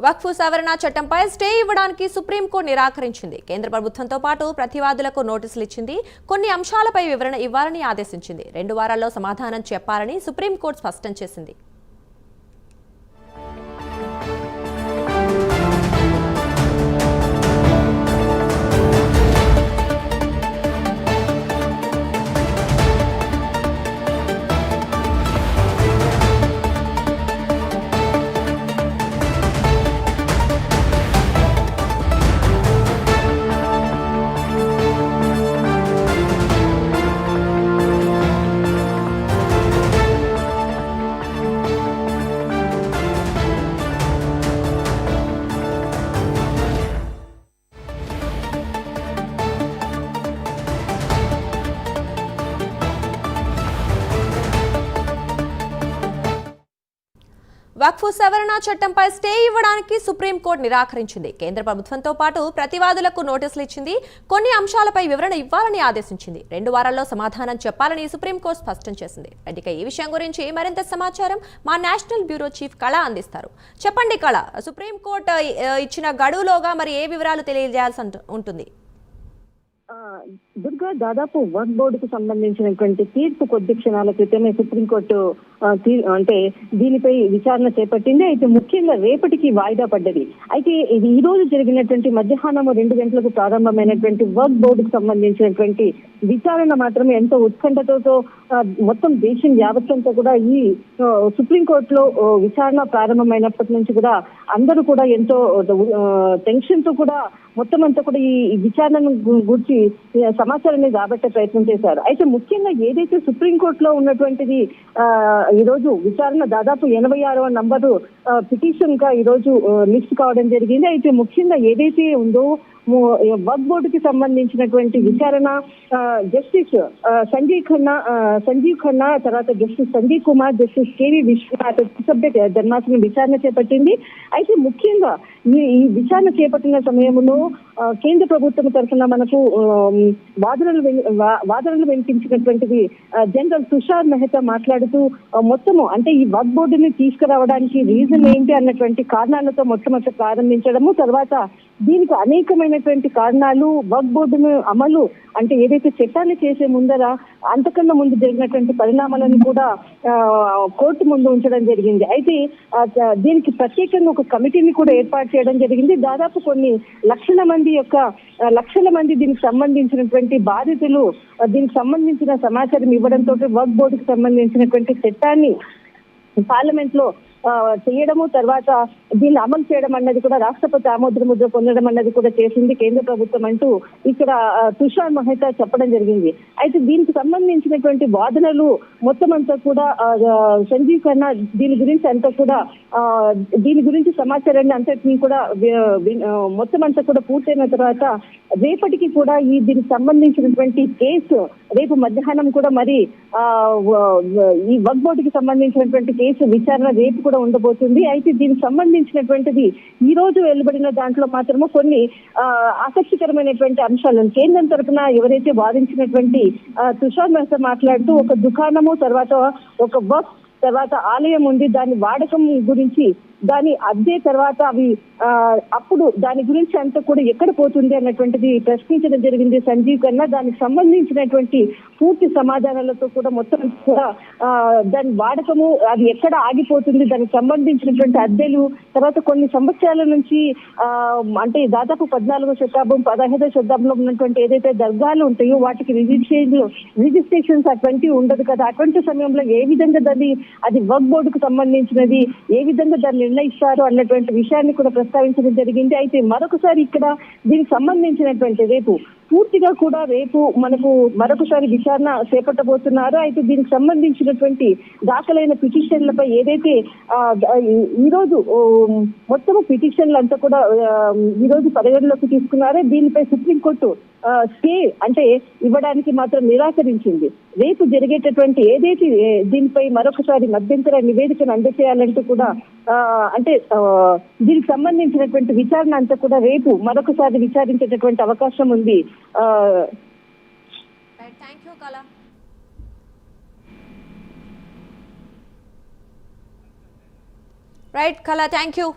వక్ఫ్ సవరణ చట్టంపై స్టే ఇవ్వడానికి సుప్రీంకోర్టు నిరాకరించింది. కేంద్ర ప్రభుత్వంతో పాటు ప్రతివాదులకు నోటీసులు ఇచ్చింది. కొన్ని అంశాలపై వివరణ ఇవ్వాలని ఆదేశించింది. రెండు వారాల్లో సమాధానం చెప్పాలని సుప్రీంకోర్టు స్పష్టం చేసింది. వక్ఫ్ సవరణ చట్టంపై స్టే ఇవ్వడానికి సుప్రీంకోర్టు నిరాకరించింది. కేంద్ర ప్రభుత్వంతో పాటు ప్రతివాదులకు నోటీసులు ఇచ్చింది. కొన్ని అంశాలపై వివరణ ఇవ్వాలని ఆదేశించింది. రెండు వారాల్లో సమాధానం చెప్పాలని సుప్రీంకోర్టు స్పష్టం చేసింది. ఇక ఈ విషయం గురించి మరింత సమాచారం మా నేషనల్ బ్యూరో చీఫ్ కళ అందిస్తారు. చెప్పండి కళ సుప్రీంకోర్టు ఇచ్చిన గడువులోగా మరి ఏ వివరాలు తెలియజేయాల్సి ఉంటుంది? దుర్గా దాదాపు వర్క్ బోర్డుకు సంబంధించినటువంటి తీర్పు కొద్ది క్షణాల క్రితమే సుప్రీంకోర్టు అంటే దీనిపై విచారణ చేపట్టింది. అయితే ముఖ్యంగా రేపటికి వాయిదా పడ్డది. అయితే ఇది ఈ రోజు జరిగినటువంటి మధ్యాహ్నం రెండు గంటలకు ప్రారంభమైనటువంటి వర్క్ బోర్డుకు సంబంధించినటువంటి విచారణ మాత్రం ఎంతో ఉత్కంఠతో మొత్తం దేశం యావత్తంతా కూడా ఈ సుప్రీంకోర్టులో విచారణ ప్రారంభమైనప్పటి నుంచి కూడా అందరూ కూడా ఎంతో టెన్షన్తో కూడా మొత్తం అంతా కూడా ఈ విచారణను గురించి సమాచారాన్ని రాబట్టే ప్రయత్నం చేశారు. అయితే ముఖ్యంగా ఏదైతే సుప్రీంకోర్టులో ఉన్నటువంటిది ఈ రోజు విచారణ దాదాపు ఎనభై ఆరవ నంబరు పిటిషన్గా ఈ రోజు లిస్ట్ కావడం జరిగింది. అయితే ముఖ్యంగా ఏదైతే ఉందో వక్ బోర్డుకి సంబంధించినటువంటి విచారణ ఆ, జస్టిస్ సంజీవ్ ఖన్నా సంజీవ్ ఖన్నా తర్వాత justice Sanjiv Kumar justice KV Viswanath సభ్య ధర్మాసనం విచారణ చేపట్టింది. అయితే ముఖ్యంగా ఈ విచారణ చేపట్టిన సమయంలో కేంద్ర ప్రభుత్వం తరఫున మనకు వాదనలు వాదనలు వినిపించినటువంటిది జనరల్ తుషార్ మెహతా మాట్లాడుతూ మొత్తము అంటే ఈ వక్ బోర్డుని తీసుకురావడానికి రీజన్ ఏంటి అన్నటువంటి కారణాలతో మొట్టమొదటి ప్రారంభించడము తర్వాత దీనికి అనేకమైన అనేటువంటి కారణాలు వర్క్ బోర్డు అమలు అంటే ఏదైతే చట్టాన్ని చేసే ముందర అంతకన్నా ముందు జరిగినటువంటి పరిణామాలను కూడా కోర్టు ముందు ఉంచడం జరిగింది. అయితే దీనికి ప్రత్యేకంగా ఒక కమిటీని కూడా ఏర్పాటు చేయడం జరిగింది. దాదాపు కొన్ని లక్షల మంది యొక్క లక్షల మంది దీనికి సంబంధించినటువంటి బాధితులు దీనికి సంబంధించిన సమాచారం ఇవ్వడంతో వర్క్ బోర్డుకు సంబంధించినటువంటి చట్టాన్ని పార్లమెంట్లో చేయడము తర్వాత దీన్ని అమలు చేయడం అన్నది కూడా రాష్ట్రపతి ఆమోద ముద్ర పొందడం అన్నది కూడా చేసింది కేంద్ర ప్రభుత్వం అంటూ ఇక్కడ తుషార్ మహతా చెప్పడం జరిగింది. అయితే దీనికి సంబంధించినటువంటి వాదనలు మొత్తం అంతా కూడా సంజీవ్ ఖన్నా దీని గురించి అంతా కూడా ఆ, దీని గురించి సమాచారాన్ని అంతటినీ కూడా మొత్తం అంతా కూడా పూర్తయిన తర్వాత రేపటికి కూడా ఈ దీనికి సంబంధించినటువంటి కేసు రేపు మధ్యాహ్నం కూడా మరి ఆ, వ- వ- ఈ వక్ సంబంధించినటువంటి కేసు విచారణ రేపు కూడా ఉండబోతుంది. అయితే దీనికి సంబంధించినటువంటిది ఈ రోజు వెలువడిన దాంట్లో మాత్రము కొన్ని ఆసక్తికరమైనటువంటి అంశాలు కేంద్రం తరఫున ఎవరైతే వాదించినటువంటి తుషార్ మెహతా మాట్లాడుతూ ఒక దుకాణము తర్వాత ఒక వర్క్ తర్వాత ఆలయం ఉంది. దాని వాడకం గురించి దాని అద్దె తర్వాత అవి ఆ, అప్పుడు దాని గురించి అంతా కూడా ఎక్కడ పోతుంది అన్నటువంటిది ప్రశ్నించడం జరిగింది సంజీవ్ కన్నా. దానికి సంబంధించినటువంటి పూర్తి సమాధానాలతో కూడా మొత్తం కూడా ఆ, దాని వాడకము అది ఎక్కడ ఆగిపోతుంది దానికి సంబంధించినటువంటి అద్దెలు తర్వాత కొన్ని సంవత్సరాల నుంచి ఆ, అంటే దాదాపు పద్నాలుగో శతాబ్దం పదహైదో శతాబ్దంలో ఉన్నటువంటి ఏదైతే దర్గాలు ఉంటాయో వాటికి రిజిస్ట్రేషన్ రిజిస్ట్రేషన్స్ అటువంటి ఉండదు కదా. అటువంటి సమయంలో ఏ విధంగా దాన్ని అది వర్క్ బోర్డుకు సంబంధించినది ఏ విధంగా దాన్ని నిర్ణయిస్తారు అన్నటువంటి విషయాన్ని కూడా ప్రస్తావించడం జరిగింది. అయితే మరొకసారి ఇక్కడ దీనికి సంబంధించినటువంటి రేపు పూర్తిగా కూడా రేపు మనకు మరొకసారి విచారణ చేపట్టబోతున్నారు. అయితే దీనికి సంబంధించినటువంటి దాఖలైన పిటిషన్లపై ఏదైతే ఈరోజు ఈ- రోజు మొత్తము పిటిషన్లు అంతా కూడా ఈరోజు ఈ రోజు పరిగణలోకి తీసుకున్నారో. దీనిపై సుప్రీంకోర్టు స్టే అంటే ఇవ్వడానికి మాత్రం నిరాకరించింది. రేపు జరిగేటటువంటి ఏదైతే దీనిపై మరొకసారి మధ్యంతర నివేదికను అందజేయాలంటూ కూడా అంటే దీనికి సంబంధించినటువంటి విచారణ అంతా కూడా రేపు మరొకసారి విచారించేటటువంటి అవకాశం ఉంది. రైట్ కళ థ్యాంక్ యూ